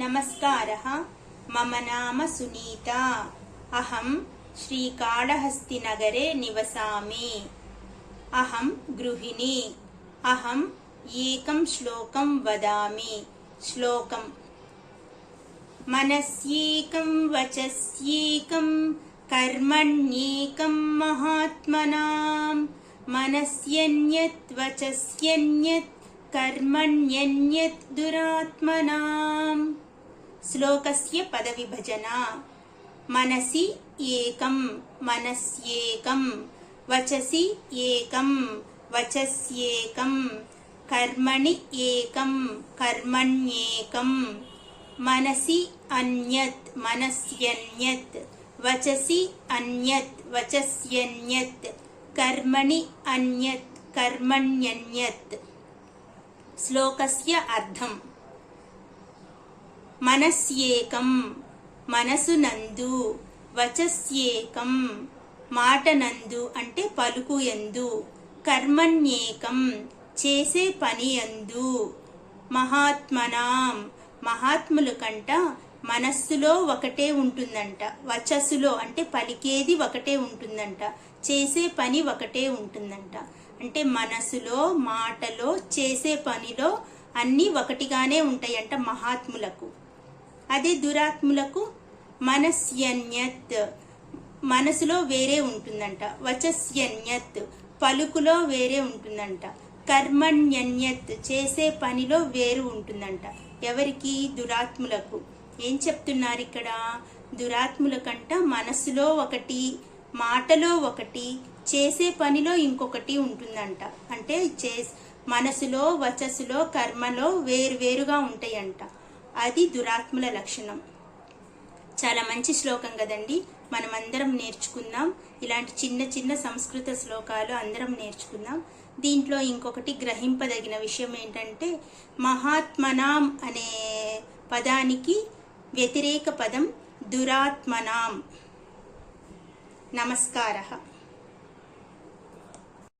नमस्कारः। मम नाम सुनीता। अहं श्रीकाळहस्तिनगरे निवसामि। अहं गृहिणी। अहम् एकं श्लोकं वदामि। श्लोकम् मनस्येकं वचस्येकं कर्मण्येकं महात्मनां मनस्यन्यत् वचस्यन्यत् कर्मण्यन्यत् दुरात्मनाम् శ్లోకస్య పదవిభజన మనసి ఏకం మనస్యేకం వచసి ఏకం వచస్యేకం కర్మణి ఏకం కర్మణ్యేకం. మనసి అన్యత్ మనస్యన్యత్ వచసి అన్యత్ వచస్యన్యత్ కర్మణి అన్యత్ కర్మణ్యన్యత్. శ్లోకస్య అర్థం. మనస్యేకం మనసునందు వచస్యేకం మాటనందు అంటే పలుకు ఎందు కర్మణ్యేకం చేసే పని ఎందు మహాత్మనాం మహాత్ములు కంట మనస్సులో ఒకటే ఉంటుందంట వచస్సులో అంటే పలికేది ఒకటే ఉంటుందంట చేసే పని ఒకటే ఉంటుందంట. అంటే మనసులో మాటలో చేసే పనిలో అన్నీ ఒకటిగానే ఉంటాయంట మహాత్ములకు. అదే దురాత్ములకు మనస్యన్యత్. మనసులో వేరే ఉంటుందంట. వచస్యన్యత్. పలుకులో వేరే ఉంటుందంట. కర్మణ్యన్యత్ చేసే పనిలో వేరు ఉంటుందంట. ఎవరికి? దురాత్ములకు. ఏం చెప్తున్నారు ఇక్కడ? దురాత్ముల కంట మనసులో ఒకటి మాటలో ఒకటి చేసే పనిలో ఇంకొకటి ఉంటుందంట. అంటే చే మనసులో వచస్సులో కర్మలో వేరు వేరుగా ఉంటాయంట. అది దురాత్ముల లక్షణం. చాలా మంచి శ్లోకం కదండి. మనం అందరం నేర్చుకుందాం. ఇలాంటి చిన్న చిన్న సంస్కృత శ్లోకాలు అందరం నేర్చుకుందాం. దీంట్లో ఇంకొకటి గ్రహింపదగిన విషయం ఏంటంటే మహాత్మనాం అనే పదానికి వ్యతిరేక పదం దురాత్మనాం. నమస్కార.